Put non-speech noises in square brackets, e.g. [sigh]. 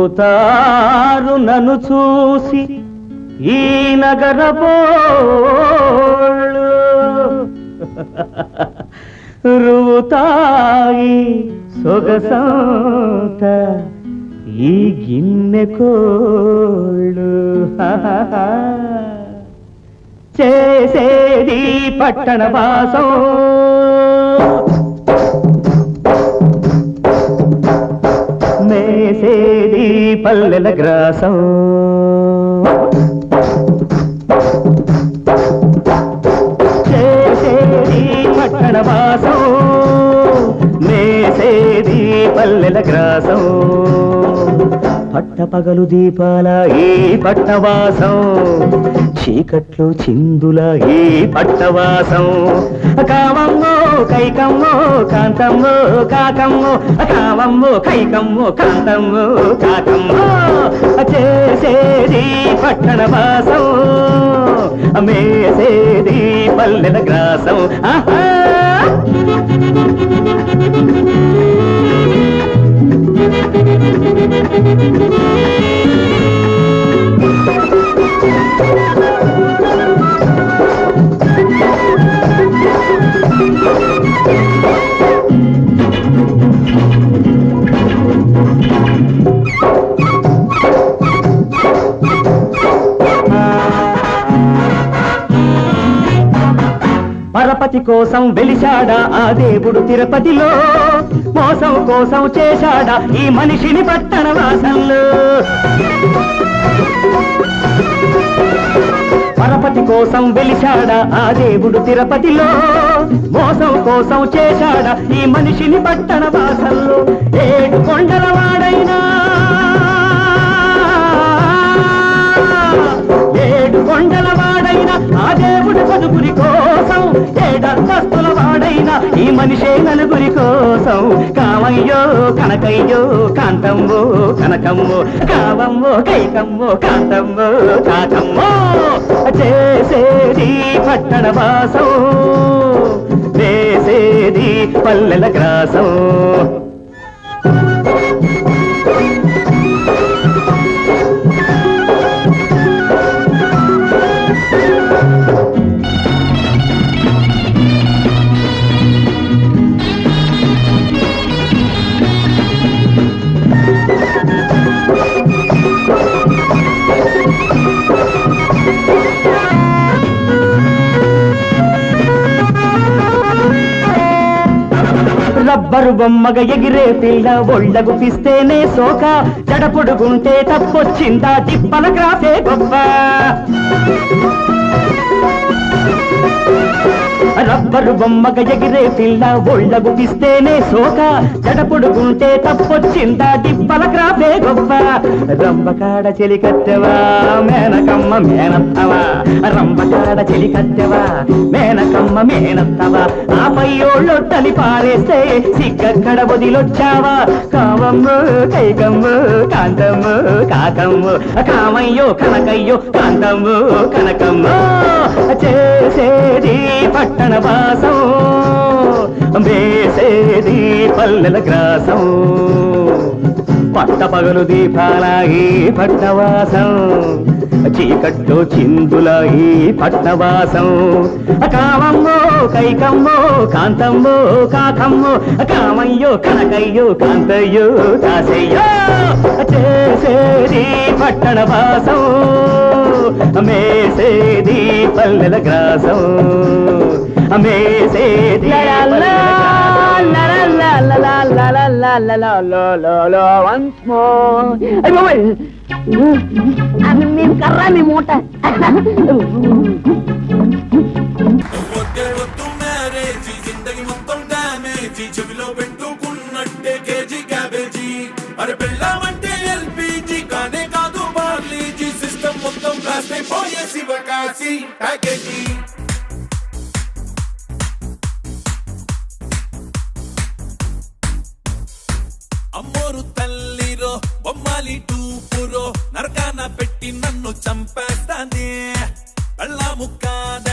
నవ్వుతారు నన్ను చూసి ఈ నగరపోళ్ళు రువుతాయి సొగసంత ఈ గిన్నె కోళ్ళు. [laughs] పట్టణ వాసం. మేసేది పల్లెల గ్రాసం. చేసేది పట్టణ వాసం. మేసేది పల్లెల గ్రాసం. పట్టపగలు దీపాల ఈ పట్టవాసం. చీకట్లు చిందుల ఈ పట్టవాసం. కామమ్మో కైకమ్మో కాంతమ్మో కాకమ్మో. కామమ్మో కైకమ్మో కాంతమ్మో కాకమ్మో. చేసేది పట్టణ వాసం. మేసేది పల్లెల గ్రాసం. ఆహా! Thank you. పరపతి కోసం వెలిశాడా ఆ దేవుడు తిరుపతిలో? మోసం కోసం చేశాడా ఈ మనిషిని పట్టణ వాసంలో? పరపతి కోసం వెలిశాడా ఆ దేవుడు తిరుపతిలో? మోసం కోసం చేశాడా ఈ మనిషిని పట్టణ వాసంలో? ఏడు కొండల వాడైనా ఈ మనిషే నలుగురి కోసం. కామయ్యో కనకయ్యో కాంతమ్మో కనకమ్మో కావమ్మో కైకమ్మో కాంతమ్మో కాకమ్మో చేసేది పట్టణ వాసం. వేసేది పల్లెల గ్రాసం. రబ్బరు బొమ్మగ ఎగిరే పిల్ల ఒళ్ళగు పిస్తేనే సోక జడ పొడుగుంటే తప్పొచ్చిందా తిప్పల గ్రాసే గొప్ప. రబ్బరు బొమ్మగ ఎగిరే పిల్ల ఒళ్ళగు పిస్తేనే సోక జడ పొడుగుంటే తప్పొచ్చిందా తిప్పల గ్రాసే గొప్ప. రంబకాడ చెలికత్తెవా మేన మేనకమ్మ మేనత్తవా? రంబకాడ చెలి కత్తెవా మేనకమ్మ మేనత్తవా? ఆ పయ్యోళ్ళొట్టని పారేస్తే సిగ్గక్కడ వదిలొచ్చావా కావమ్ము కైకమ్ము కాంతమ్ము కాకమ్ము కామయ్యో కనకయ్యో కాంతమ్ము కనకమ్ము. చేసేది పట్టణ వాసం వేసేది పల్లెల గ్రాసం. పట్ట పగలు దీపాలాగి పట్టవాసం. చీకట్లో చిందులాగి పట్టవాసం. కామమ్మో కైకమ్మో కాంతమ్మో కాకమ్మో కామయ్యో కనకయ్యో కాంతయ్యో కాసయ్యో చేసేది పట్టణ వాసం. మేసేది పల్లెల గ్రాసం. మేసేది పల్లెల la la la la la la once more. అయ్య బాబోయ్ అది మేము కర్రా మీ మూట ఒకేడొత్తు మ్యారేజీ జిందగి మొత్తం డామేజీ చెవిలో పెట్టుకున్నట్టే కేజీ క్యాబేజీ అరే పెళ్ళామంటే ఎల్పీజీ కానే కాదు బార్లీజీ సిస్టమ్ మొత్తం బ్లాస్ట్ అయిపోయేసి వకాసి ప్యాకేజీ అమ్మోరు తల్లిరో బొమ్మాలి టూపురో నరకాన పెట్టి నన్ను చంపేస్తానే. కళ్ళ ముక్కాద